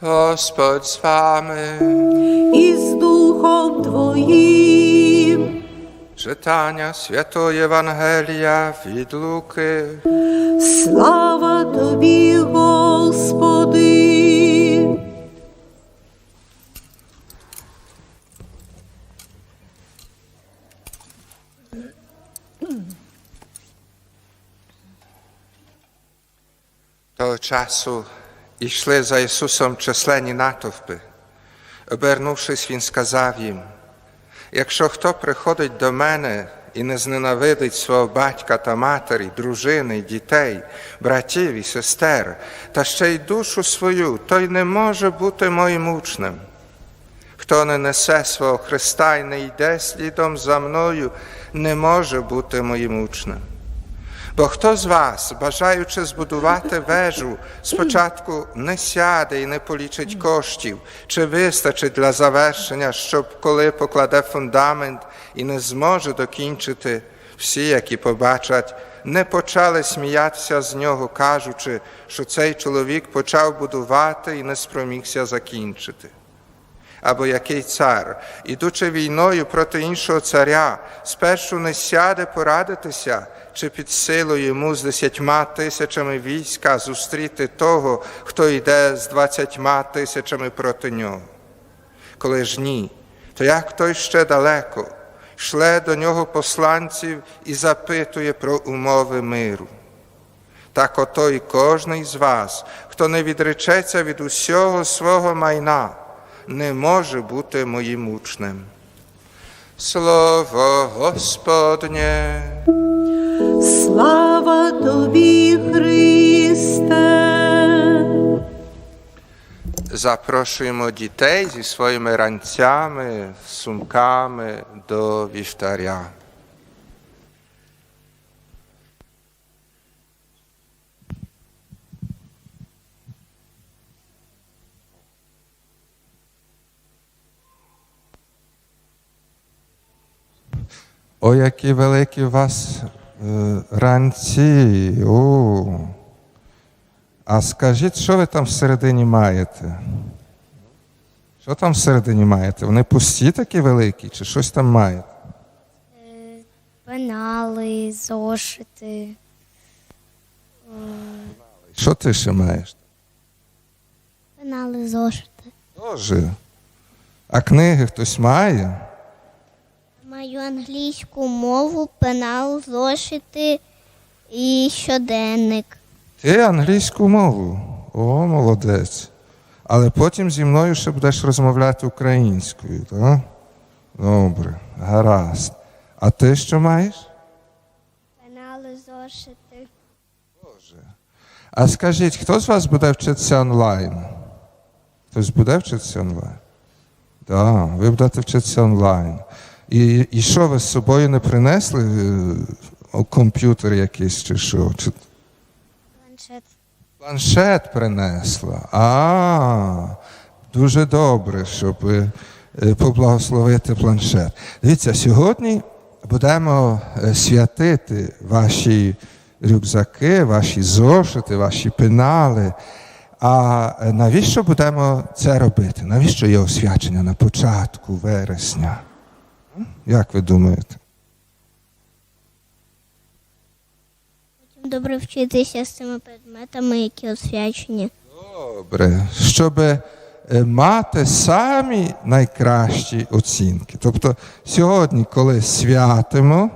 Господь з вами. і з Духом Твоїм. Читання Святої Євангелія від Луки. Слава Тобі, Господи. Того часу йшли за Ісусом численні натовпи. Обернувшись, Він сказав їм, якщо хто приходить до мене і не зненавидить свого батька та матері, дружини, дітей, братів і сестер, та ще й душу свою, той не може бути моїм учнем. Хто не несе свого Христа і не йде слідом за мною, не може бути моїм учнем. Бо хто з вас, бажаючи збудувати вежу, спочатку не сяде і не полічить коштів, чи вистачить для завершення, щоб коли покладе фундамент і не зможе докінчити, всі, які побачать, не почали сміятися з нього, кажучи, що цей чоловік почав будувати і не спромігся закінчити. Або який цар, ідучи війною проти іншого царя, спершу не сяде порадитися, чи під силу йому з десятьма тисячами війська зустріти того, хто йде з двадцятьма тисячами проти нього. Коли ж ні, то як той ще далеко, шле до нього посланців і запитує про умови миру. Так ото і кожний з вас, хто не відречеться від усього свого майна, не може бути моїм учнем. Слово Господнє. Слава Тобі, Христе. Запрошуємо дітей зі своїми ранцями, сумками до вівтаря. О, які великі у вас е, ранці. О. А скажіть, що ви там всередині маєте? Що там всередині маєте? Вони пусті такі великі, чи щось там маєте? Пенали, зошити. Що ти ще маєш? Пенали, зошити. Тоже. А книги хтось має? Маю англійську мову, пенал, зошити і щоденник. Ти англійську мову. О, молодець. Але потім зі мною ще будеш розмовляти українською, так? Добре, гаразд. А ти що маєш? Пенали, зошити. Боже. А скажіть, хто з вас буде вчитися онлайн? Хтось буде вчитися онлайн? Так, да, ви будете вчитися онлайн. І, і що ви з собою не принесли? е, о, Комп'ютер якийсь чи що? Чи Планшет. планшет принесла? А, дуже добре, щоб е, поблагословити планшет. Дивіться, сьогодні будемо е, святити ваші рюкзаки, ваші зошити, ваші пенали. А навіщо будемо це робити? Навіщо є освячення на початку вересня? Як ви думаєте? Добре вчитися з цими предметами, які освячені. Добре, щоб е, мати самі найкращі оцінки. Тобто сьогодні, коли святимо,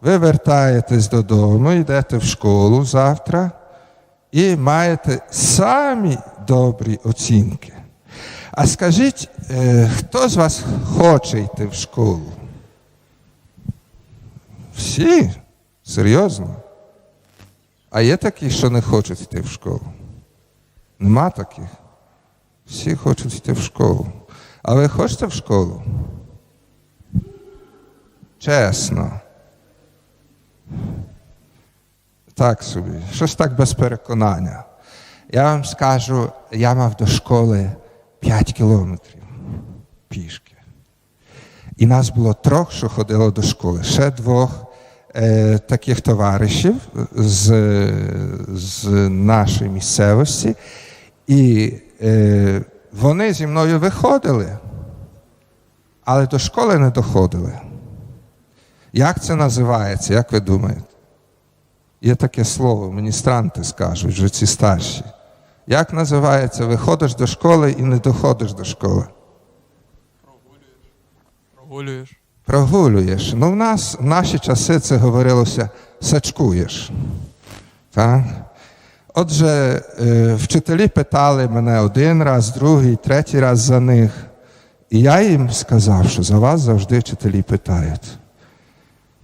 ви вертаєтесь додому, йдете в школу завтра і маєте самі добрі оцінки. А скажіть, е, хто з вас хоче йти в школу? Всі? Серйозно? А є такі, що не хочуть йти в школу? Нема таких. Всі хочуть йти в школу. А ви хочете в школу? Чесно. Так собі. Щось так без переконання. Я вам скажу, я мав до школи 5 кілометрів пішки. І нас було трьох, що ходило до школи. Ще двох е, таких товаришів з, з нашої місцевості. І е, вони зі мною виходили, але до школи не доходили. Як це називається, як ви думаєте? Є таке слово, міністранти скажуть, вже ці старші. Як називається, виходиш до школи і не доходиш до школи? Прогулюєш. Прогулюєш. Ну, в нас в наші часи це говорилося сачкуєш. Так? Отже, е, вчителі питали мене один раз, другий, третій раз за них. І я їм сказав, що за вас завжди вчителі питають.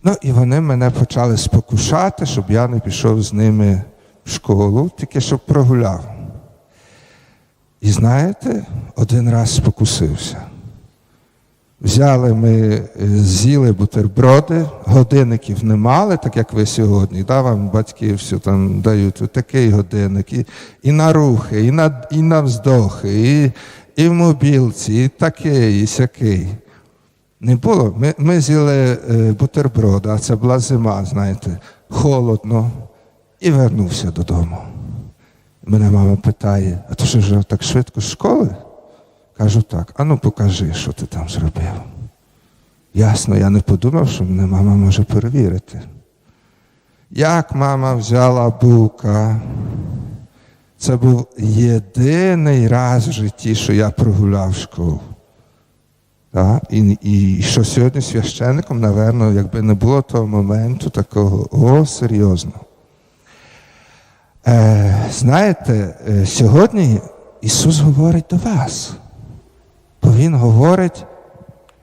Ну, і вони мене почали спокушати, щоб я не пішов з ними в школу, тільки щоб прогуляв. І знаєте, один раз спокусився. Взяли ми, е, з'їли бутерброди, годинників не мали, так як ви сьогодні. Да, вам батьки все там дають такий годинник, і, і на рухи, і на, і на вздохи, і, і в мобілці, і такий, і сякий. Не було. Ми, ми з'їли е, бутерброди, а це була зима, знаєте, холодно, і вернувся додому. Мене мама питає, а то що ж так швидко з школи? Кажу так, а ну покажи, що ти там зробив. Ясно, я не подумав, що мене мама може перевірити. Як мама взяла бука, це був єдиний раз в житті, що я прогуляв школу. Так? І, і що сьогодні священником, напевно, якби не було того моменту такого, о, серйозно. Е, знаєте, е, сьогодні Ісус говорить до вас, бо Він говорить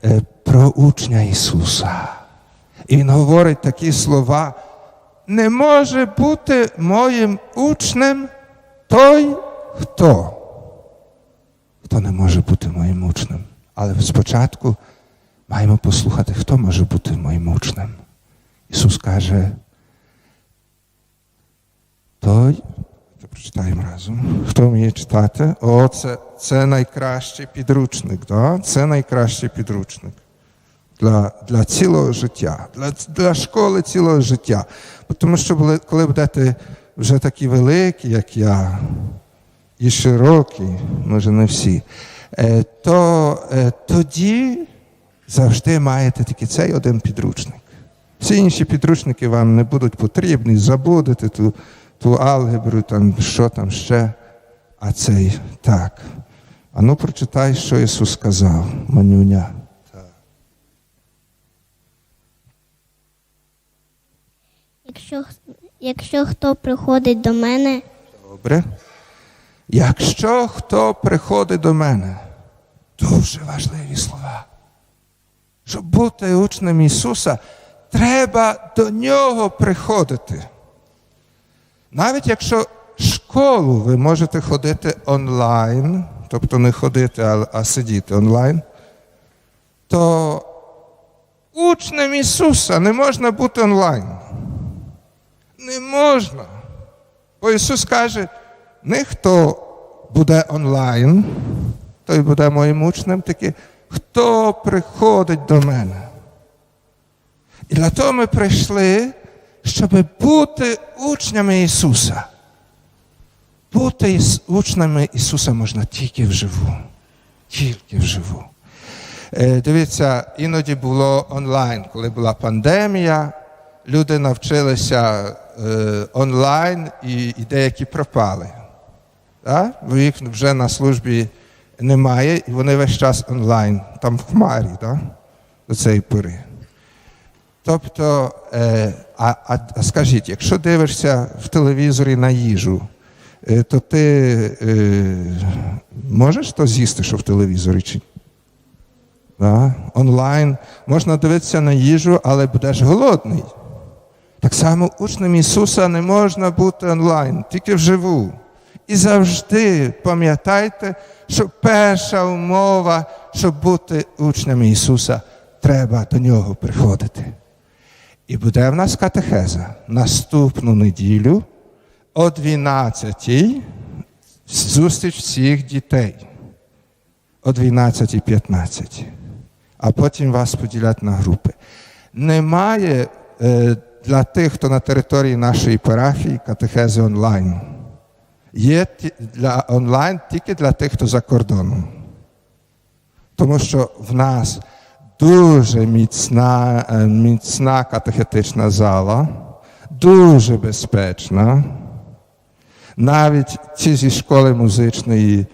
е, про учня Ісуса. І Він говорить такі слова. Не може бути моїм учнем той, хто. Хто не може бути моїм учнем. Але спочатку маємо послухати, хто може бути моїм учнем. Ісус каже, то прочитаємо разом. Хто вміє читати? О, це, це найкращий підручник. Да? Це найкращий підручник для, для цілого життя, для, для школи цілого життя. Тому що коли будете вже такі великі, як я, і широкі, може не всі, то тоді завжди маєте тільки цей один підручник. Всі інші підручники вам не будуть потрібні, забудете ту, ту алгебру, там, що там ще, а цей так. А ну прочитай, що Ісус сказав, манюня. Якщо, якщо хто приходить до мене, Добре. Якщо хто приходить до мене, дуже важливі слова. Щоб бути учнем Ісуса, треба до Нього приходити. Навіть якщо школу ви можете ходити онлайн, тобто не ходити, а, а сидіти онлайн, то учнем Ісуса не можна бути онлайн. Не можна. Бо Ісус каже, не хто буде онлайн, той буде моїм учнем, тільки хто приходить до мене. І для того ми прийшли, щоб бути учнями Ісуса. Бути учнями Ісуса можна тільки вживу. Тільки вживу. Е, Дивіться, іноді було онлайн, коли була пандемія, люди навчилися е, онлайн і, деякі пропали. Бо їх вже на службі немає, і вони весь час онлайн, там в хмарі, до цієї пори. Тобто, е, а, а, скажіть, якщо дивишся в телевізорі на їжу, е, то ти е, можеш то з'їсти, що в телевізорі? Чи? Да? Онлайн можна дивитися на їжу, але будеш голодний. Так само учнем Ісуса не можна бути онлайн, тільки вживу. І завжди пам'ятайте, що перша умова, щоб бути учнями Ісуса, треба до Нього приходити. І буде в нас катехеза наступну неділю о 12-й зустріч всіх дітей о 12.15, а потім вас поділять на групи. Немає е, для тих, хто на території нашої парафії, катехези онлайн. є для онлайн тільки для тих, хто за кордоном. Тому що в нас дуже міцна, е, міцна катехетична зала, дуже безпечна. Навіть ці зі школи музичної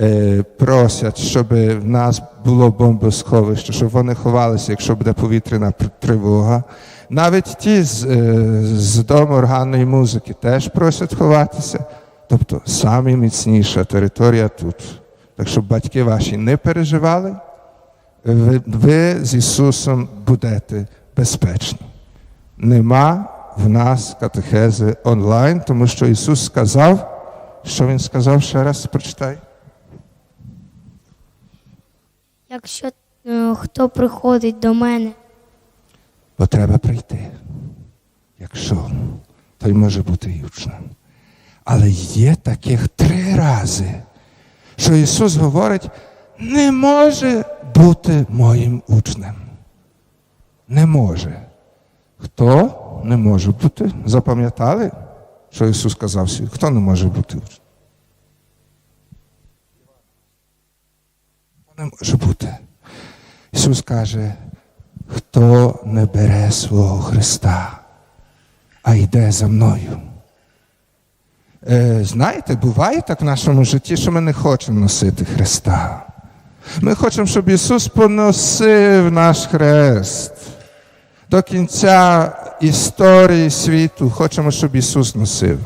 е, просять, щоб в нас було бомбосховище, щоб вони ховалися, якщо буде повітряна тривога. Навіть ті з, е, з дому органної музики теж просять ховатися. Тобто самі міцніша територія тут. Так що батьки ваші не переживали, ви, ви з Ісусом будете безпечні. Нема в нас катехези онлайн, тому що Ісус сказав, що Він сказав ще раз прочитай. Якщо е, хто приходить до мене, Бо треба прийти. Якщо, той може бути учнем. Але є таких три рази, що Ісус говорить, не може бути моїм учнем. Не може. Хто не може бути? Запам'ятали, що Ісус сказав всім? Хто не може бути учнем? Не може бути? Ісус каже, хто не бере свого Христа, а йде за мною. Е, знаєте, буває так в нашому житті, що ми не хочемо носити Христа. Ми хочемо, щоб Ісус поносив наш хрест. До кінця історії світу хочемо, щоб Ісус носив.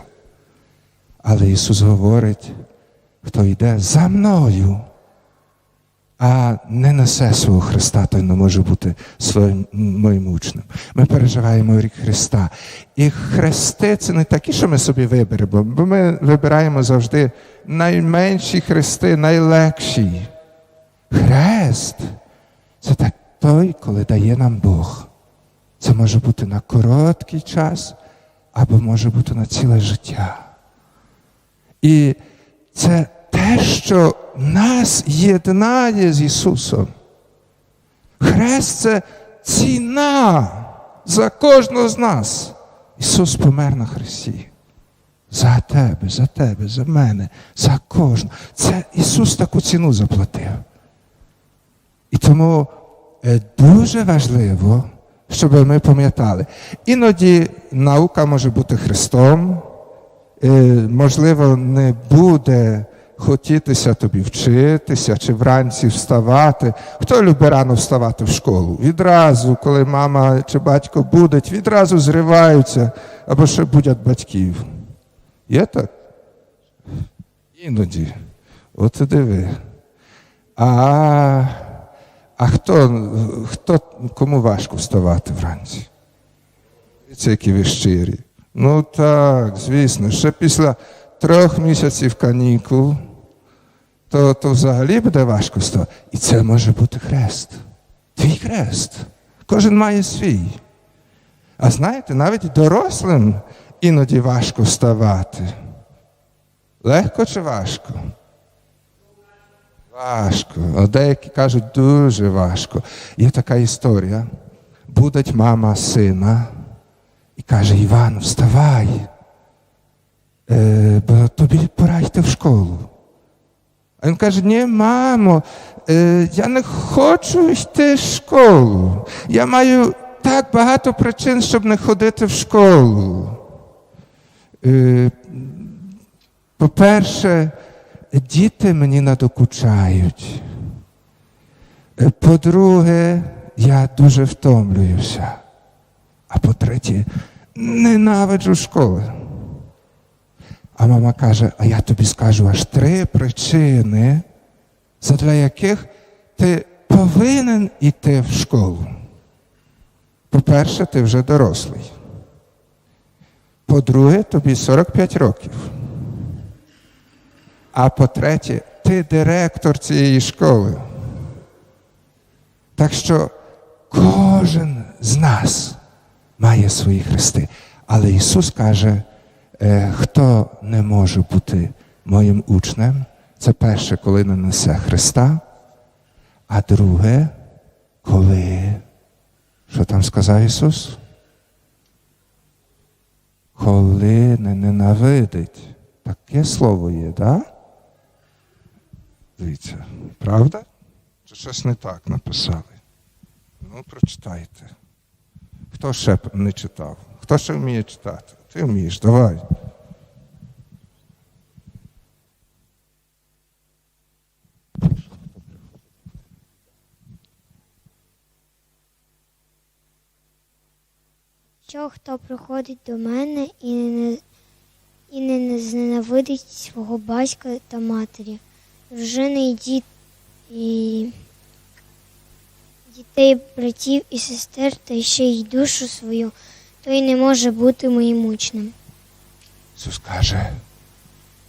Але Ісус говорить, хто йде за мною, а не несе свого Христа, той не може бути своїм моїм учнем. Ми переживаємо рік Христа. І хрести це не такі, що ми собі виберемо, бо ми вибираємо завжди найменші хрести, найлегші. Хрест це той, коли дає нам Бог. Це може бути на короткий час, або може бути на ціле життя. І це те, що нас єднає з Ісусом. Хрест це ціна за кожного з нас. Ісус помер на хресті. За тебе, за тебе, за мене, за кожного. Це Ісус таку ціну заплатив. І тому е, дуже важливо, щоб ми пам'ятали. Іноді наука може бути Христом, е, можливо, не буде хотітися тобі вчитися чи вранці вставати. Хто любить рано вставати в школу? Відразу, коли мама чи батько будуть, відразу зриваються або ще будять батьків. Є так? Іноді. От диви. А, а хто, хто, кому важко вставати вранці? Це які ви щирі. Ну так, звісно, ще після трьох місяців канікул, то, то взагалі буде важко вставати. І це може бути хрест. Твій хрест. Кожен має свій. А знаєте, навіть дорослим іноді важко вставати. Легко чи важко? Важко. А деякі кажуть, дуже важко. Є така історія. Будить мама сина і каже: Іван, вставай, е, бо тобі пора йти в школу. А він каже: Ні, мамо, е, я не хочу йти в школу. Я маю так багато причин, щоб не ходити в школу. Е, по-перше, діти мені надокучають. Е, По-друге, я дуже втомлююся. А по-третє, ненавиджу школи. А мама каже: а я тобі скажу аж три причини, задля яких ти повинен іти в школу. По-перше, ти вже дорослий. По-друге, тобі 45 років. А по-третє, ти директор цієї школи. Так що кожен з нас має свої хрести. Але Ісус каже, е, хто не може бути моїм учнем, це перше, коли не несе Христа, а друге, коли, що там сказав Ісус? Коли не ненавидить Таке слово є, так? Да? Дивіться, правда? Чи щось не так написали? Ну, прочитайте. Хто ще не читав? Хто ще вміє читати? Ти вмієш, давай. Що хто приходить до мене і не, і не зненавидить свого батька та матері, дружини і діт, і дітей, братів і сестер, та ще й душу свою, той не може бути моїм учнем. Ісус каже,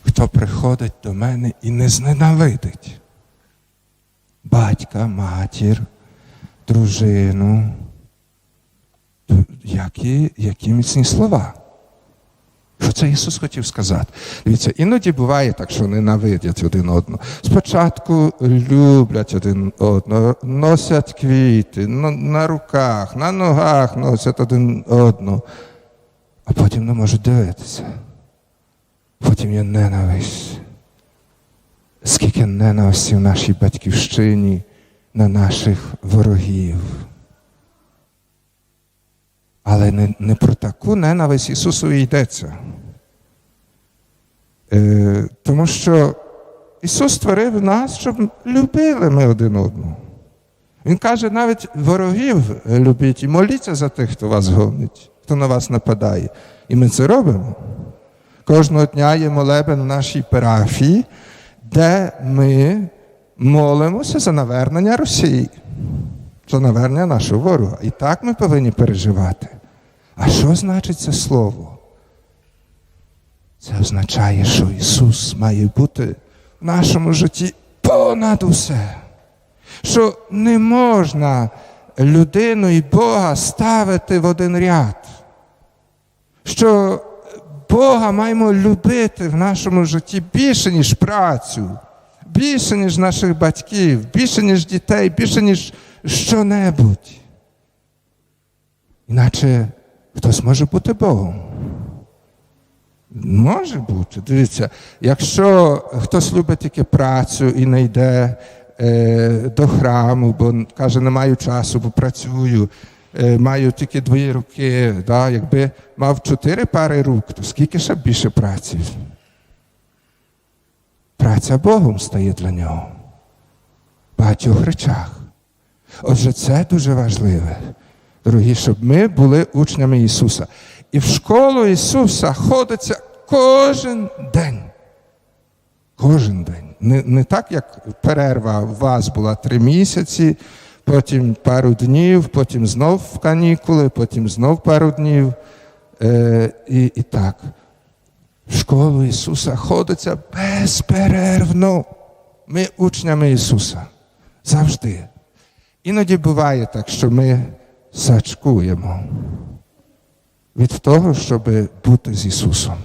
хто приходить до мене і не зненавидить батька, матір, дружину. Які, які міцні слова? Це Ісус хотів сказати? Дивіться, іноді буває так, що ненавидять один одного. Спочатку люблять один одного, носять квіти, на руках, на ногах носять один одного, а потім не можуть дивитися. Потім є ненависть. Скільки ненависті в нашій батьківщині на наших ворогів. Але не, не про таку ненависть Ісусу йдеться. Е, тому що Ісус створив нас, щоб любили ми один одного. Він каже, навіть ворогів любіть і моліться за тих, хто вас гонить, хто на вас нападає. І ми це робимо. Кожного дня є молебен в нашій парафії, де ми молимося за навернення Росії, за навернення нашого ворога. І так ми повинні переживати. А що значить це слово? Це означає, що Ісус має бути в нашому житті понад усе. Що не можна людину і Бога ставити в один ряд. Що Бога маємо любити в нашому житті більше, ніж працю, більше, ніж наших батьків, більше, ніж дітей, більше, ніж що-небудь. Іначе хтось може бути Богом. Може бути. Дивіться, якщо хтось любить тільки працю і не йде е, до храму, бо каже, не маю часу, бо працюю, е, маю тільки дві руки. Да? Якби мав чотири пари рук, то скільки ще більше праці? Праця Богом стає для нього. В багатьох речах. Отже, це дуже важливе, дорогі, щоб ми були учнями Ісуса. І в школу Ісуса ходиться кожен день. Кожен день. Не, не так, як перерва у вас була три місяці, потім пару днів, потім знов в канікули, потім знов пару днів. Е, і, і так. В школу Ісуса ходиться безперервно. Ми учнями Ісуса. Завжди. Іноді буває так, що ми сачкуємо від того, щоб бути з Ісусом.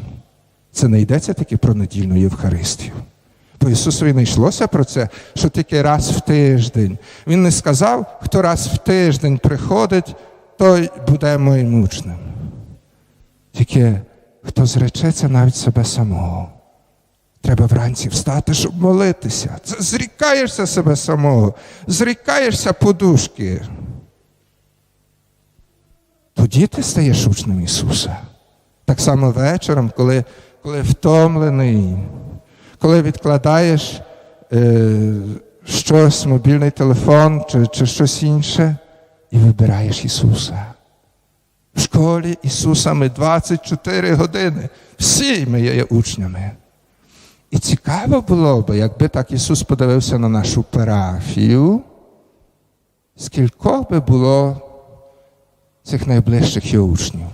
Це не йдеться тільки про недільну Євхаристію. Бо Ісусові не йшлося про це, що тільки раз в тиждень. Він не сказав, хто раз в тиждень приходить, той буде моїм учнем. Тільки хто зречеться навіть себе самого. Треба вранці встати, щоб молитися. Зрікаєшся себе самого, зрікаєшся подушки. Тоді ти стаєш учнем Ісуса. Так само вечором, коли, коли втомлений, коли відкладаєш е, щось, мобільний телефон чи, чи щось інше, і вибираєш Ісуса. В школі Ісуса ми 24 години. Всі ми є учнями. І цікаво було б, якби так Ісус подивився на нашу парафію, скількох би було цих найближчих його учнів.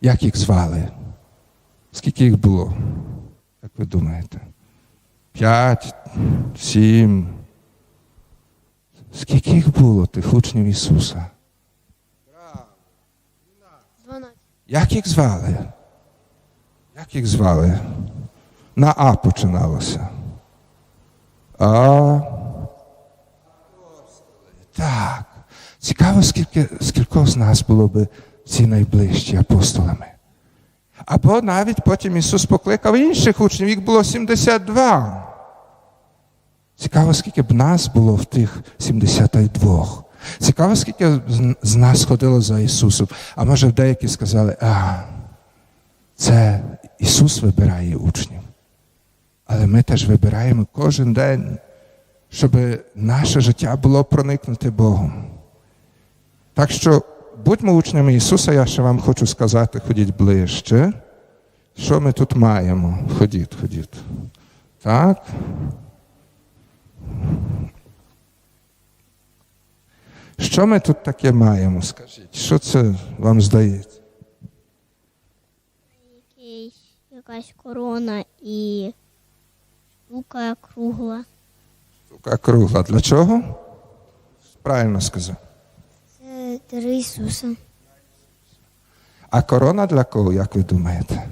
Як їх звали? Скільки їх було? Як ви думаєте? П'ять, сім. Скільки їх було, тих учнів Ісуса? Як їх звали? Як їх звали? На А починалося. А. Так. Цікаво, скільки, скількох з нас було би ці найближчі апостолами. Або навіть потім Ісус покликав інших учнів, їх було 72. Цікаво, скільки б нас було в тих 72. Цікаво, скільки з- нас ходило за Ісусом. А може деякі сказали, а, це Ісус вибирає учнів. Але ми теж вибираємо кожен день, щоб наше життя було проникнуте Богом. Так що будьмо учнями Ісуса, я ще вам хочу сказати, ходіть ближче. Що ми тут маємо? Ходіть, ходіть. Так. Що ми тут таке маємо? Скажіть, що це вам здається? Якийсь, якась корона і штука кругла. Така кругла. Для чого? Правильно сказав. Це Ісуса. А корона для кого, як ви думаєте?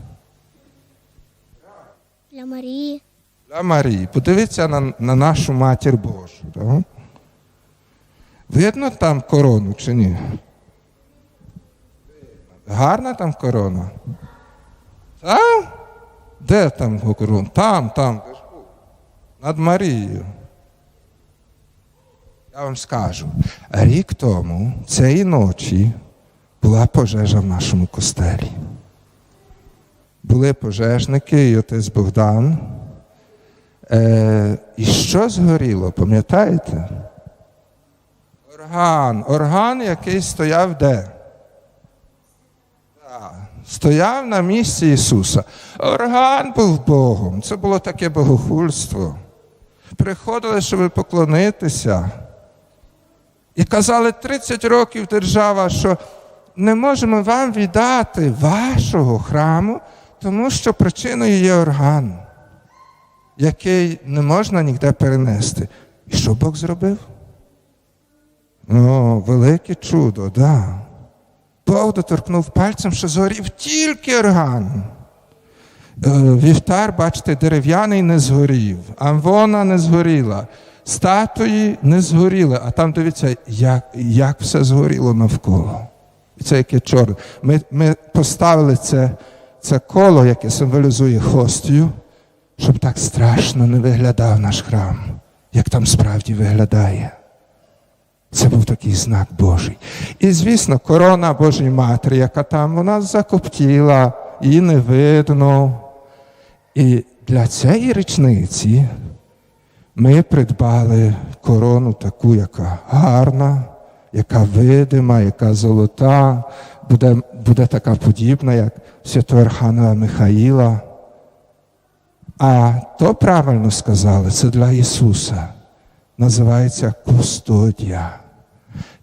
Для Марії. Для Марії. Подивіться на, на нашу матір Божу. Так? Видно там корону чи ні? Гарна там корона? Там? Де там корона? Там, там. Над Марією. Я вам скажу, рік тому, цієї ночі, була пожежа в нашому костелі. Були пожежники і отець Богдан. Е, і що згоріло, пам'ятаєте? Орган. Орган, який стояв де? Так, Стояв на місці Ісуса. Орган був Богом. Це було таке богохульство. Приходили, щоб поклонитися. І казали 30 років держава, що не можемо вам віддати вашого храму, тому що причиною є орган який не можна ніде перенести. І що Бог зробив? О, велике чудо, да. Бог доторкнув пальцем, що згорів тільки орган. Е, Вівтар, бачите, дерев'яний не згорів, амвона не згоріла, статуї не згоріли, а там дивіться, як, як все згоріло навколо. І це яке чорне. Ми, ми поставили це, це коло, яке символізує хостію, щоб так страшно не виглядав наш храм, як там справді виглядає. Це був такий знак Божий. І, звісно, корона Божої Матері, яка там вона закоптіла, її не видно. І для цієї річниці ми придбали корону таку, яка гарна, яка видима, яка золота, буде, буде така подібна, як святого Архангела Михаїла. А то правильно сказали, це для Ісуса. Називається кустодія.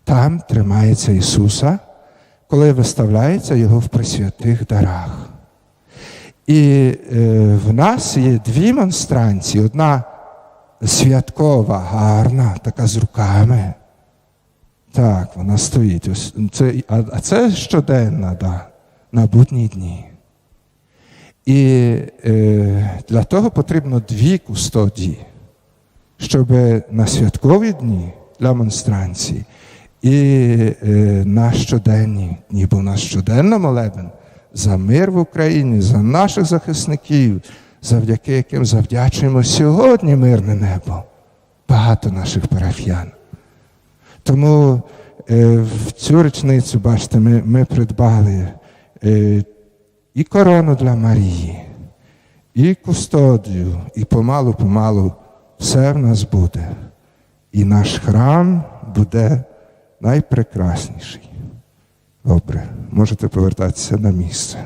Там тримається Ісуса, коли виставляється Його в присвятих дарах. І е, в нас є дві монстранції. Одна святкова, гарна, така з руками. Так, вона стоїть. Це, а, а це щоденна, да, на будні дні. І е, для того потрібно дві кустодії, щоб на святкові дні для монстранції і е, на щоденні дні, бо на щоденно молебен за мир в Україні, за наших захисників, завдяки яким завдячуємо сьогодні мирне небо, багато наших парафіян. Тому е, в цю річницю, бачите, ми, ми придбали е, і корону для Марії, і кустодію, і помалу-помалу все в нас буде. І наш храм буде найпрекрасніший. Добре, можете повертатися на місце.